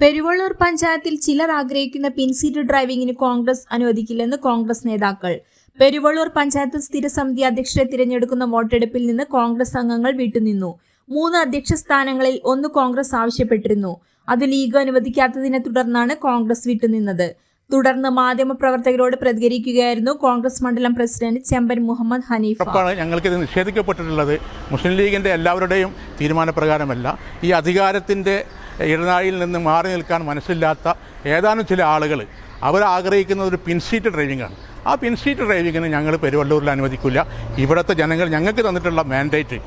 പെരുവള്ളൂർ പഞ്ചായത്തിൽ ചിലർ ആഗ്രഹിക്കുന്ന പിൻസീറ്റ് ഡ്രൈവിംഗിന് കോൺഗ്രസ് അനുവദിക്കില്ലെന്ന് കോൺഗ്രസ് നേതാക്കൾ. പെരുവള്ളൂർ പഞ്ചായത്ത് സ്ഥിരസമിതി അധ്യക്ഷരെ തിരഞ്ഞെടുക്കുന്ന വോട്ടെടുപ്പിൽ നിന്ന് കോൺഗ്രസ് അംഗങ്ങൾ വിട്ടുനിന്നു. മൂന്ന് അധ്യക്ഷ സ്ഥാനങ്ങളിൽ ഒന്ന് കോൺഗ്രസ് ആവശ്യപ്പെട്ടിരുന്നു. അത് ലീഗ് അനുവദിക്കാത്തതിനെ തുടർന്നാണ് കോൺഗ്രസ് വിട്ടുനിന്നത്. തുടർന്ന് മാധ്യമപ്രവർത്തകരോട് പ്രതികരിക്കുകയായിരുന്നു കോൺഗ്രസ് മണ്ഡലം പ്രസിഡന്റ് ചെമ്പൻ മുഹമ്മദ് ഹനീഫ്. ഞങ്ങൾക്ക് ഇത് നിഷേധിക്കപ്പെട്ടിട്ടുള്ളത്. മുസ്ലിം ലീഗിന്റെ എല്ലാവരുടെയും തീരുമാനപ്രകാരമല്ല. ഈ അധികാരത്തിന്റെ ഇടനാഴിയിൽ നിന്ന് മാറി നിൽക്കാൻ മനസ്സില്ലാത്ത ഏതാനും ചില ആളുകൾ അവർ ആഗ്രഹിക്കുന്ന ഒരു പിൻസീറ്റ് ആണ്. ആ പിൻസീറ്റ് ഡ്രൈവിങ്ങിന് ഞങ്ങൾ പെരുവള്ളൂരിൽ അനുവദിക്കില്ല. ഇവിടുത്തെ ജനങ്ങൾ ഞങ്ങൾക്ക് തന്നിട്ടുള്ള മാൻഡേറ്റ്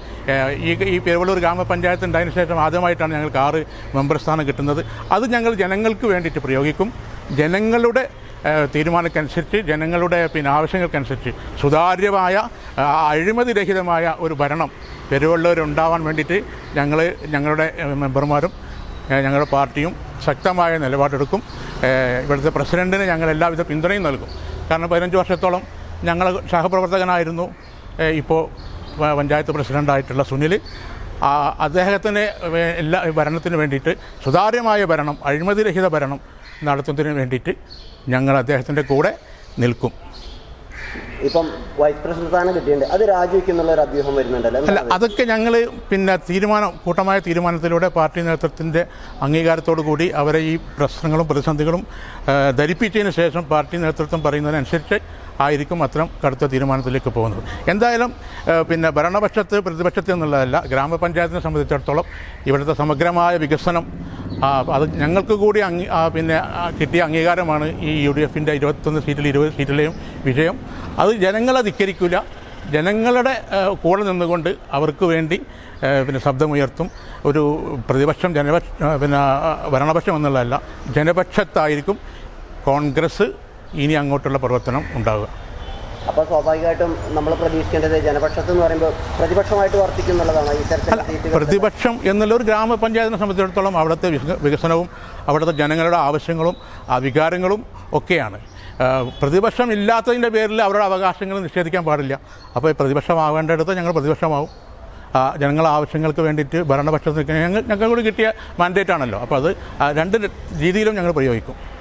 ഈ ഈ പെരുവള്ളൂർ ഗ്രാമപഞ്ചായത്ത് ഉണ്ടായതിനു ശേഷം ആദ്യമായിട്ടാണ് ഞങ്ങൾക്ക് ആറ് മെമ്പർ സ്ഥാനം കിട്ടുന്നത്. അത് ഞങ്ങൾ ജനങ്ങൾക്ക് വേണ്ടിയിട്ട് പ്രയോഗിക്കും. ജനങ്ങളുടെ തീരുമാനമനുസരിച്ച് ജനങ്ങളുടെ പിന്നെ ആവശ്യങ്ങൾക്കനുസരിച്ച് സുതാര്യമായ അഴിമതി രഹിതമായ ഒരു ഭരണം പെരുവള്ളൂർ ഉണ്ടാവാൻ വേണ്ടിയിട്ട് ഞങ്ങൾ ഞങ്ങളുടെ മെമ്പർമാരും ഞങ്ങളുടെ പാർട്ടിയും ശക്തമായ നിലപാടെടുക്കും. ഇവിടുത്തെ പ്രസിഡന്റിന് ഞങ്ങൾ എല്ലാവിധ പിന്തുണയും നൽകും. കാരണം പതിനഞ്ച് വർഷത്തോളം ഞങ്ങൾ സഹപ്രവർത്തകനായിരുന്നു. ഇപ്പോൾ പഞ്ചായത്ത് പ്രസിഡന്റായിട്ടുള്ള സുനിൽ അദ്ദേഹത്തിന് എല്ലാ ഭരണത്തിന് വേണ്ടിയിട്ട് സുതാര്യമായ ഭരണം അഴിമതിരഹിത ഭരണം നടത്തുന്നതിന് വേണ്ടിയിട്ട് ഞങ്ങൾ അദ്ദേഹത്തിന്റെ കൂടെ നിൽക്കും. ഇപ്പം വൈസ് പ്രസിഡന്റ് സ്ഥാനം കിട്ടിയിട്ടുണ്ട്. അത് രാജിവെക്കുന്നുള്ള ഒരു അഭ്യൂഹം വരുന്നുണ്ടല്ലോ. അല്ല അതൊക്കെ ഞങ്ങൾ പിന്നെ തീരുമാനം കൂട്ടമായ തീരുമാനത്തിലൂടെ പാർട്ടി നേതൃത്വത്തിന്റെ അംഗീകാരത്തോടു കൂടി അവരെ ഈ പ്രശ്നങ്ങളും പ്രതിസന്ധികളും ധരിപ്പിച്ചതിന് ശേഷം പാർട്ടി നേതൃത്വം പറയുന്നതിനനുസരിച്ച് ആയിരിക്കും അത്തരം കടുത്ത തീരുമാനത്തിലേക്ക് പോകുന്നത്. എന്തായാലും പിന്നെ ഭരണപക്ഷത്ത് പ്രതിപക്ഷത്ത് എന്നുള്ളതല്ല ഗ്രാമപഞ്ചായത്തിനെ സംബന്ധിച്ചിടത്തോളം ഇവിടുത്തെ സമഗ്രമായ വികസനം അത് ഞങ്ങൾക്ക് കൂടി അംഗീ പിന്നെ കിട്ടിയ അംഗീകാരമാണ് ഈ യു ഡി എഫിന്റെ ഇരുപത്തൊന്ന് സീറ്റിൽ ഇരുപത് സീറ്റിലെയും വിജയം. അത് ജനങ്ങളെ ധിക്കരിക്കില്ല ജനങ്ങളുടെ കൂടെ നിന്നുകൊണ്ട് അവർക്ക് വേണ്ടി പിന്നെ ശബ്ദമുയർത്തും. ഒരു പ്രതിപക്ഷം ജനപക്ഷ പിന്നെ ഭരണപക്ഷം എന്നുള്ളതല്ല ജനപക്ഷത്തായിരിക്കും കോൺഗ്രസ് ഇനി അങ്ങോട്ടുള്ള പ്രവർത്തനം ഉണ്ടാവുക. അപ്പോൾ സ്വാഭാവികമായിട്ടും നമ്മൾ പ്രതീക്ഷിക്കേണ്ടത് ജനപക്ഷത്ത് എന്ന് പറയുമ്പോൾ പ്രതിപക്ഷമായിട്ട് വർത്തിക്കും എന്നുള്ളതാണ് ഈ ചർച്ച പ്രതിപക്ഷം എന്നുള്ള ഒരു ഗ്രാമപഞ്ചായത്തിനെ സംബന്ധിച്ചിടത്തോളം അവിടുത്തെ വിക- വികസനവും അവിടുത്തെ ജനങ്ങളുടെ ആവശ്യങ്ങളും വികാരങ്ങളും ഒക്കെയാണ്. പ്രതിപക്ഷം ഇല്ലാത്തതിന്റെ പേരിൽ അവരുടെ അവകാശങ്ങൾ നിഷേധിക്കാൻ പാടില്ല. അപ്പോൾ പ്രതിപക്ഷമാവേണ്ടടുത്ത് ഞങ്ങൾ പ്രതിപക്ഷമാവും. ജനങ്ങളുടെ ആവശ്യങ്ങൾക്ക് വേണ്ടിയിട്ട് ഭരണപക്ഷത്ത് നിൽക്കുന്ന ഞങ്ങൾ ഞങ്ങൾക്ക് കൂടി കിട്ടിയ മാൻഡേറ്റ് ആണല്ലോ. അപ്പോൾ അത് രണ്ട് രീതിയിലും ഞങ്ങൾ പ്രയോഗിക്കും.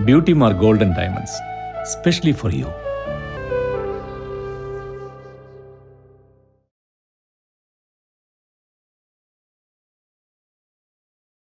beauty Mar golden diamonds specially for you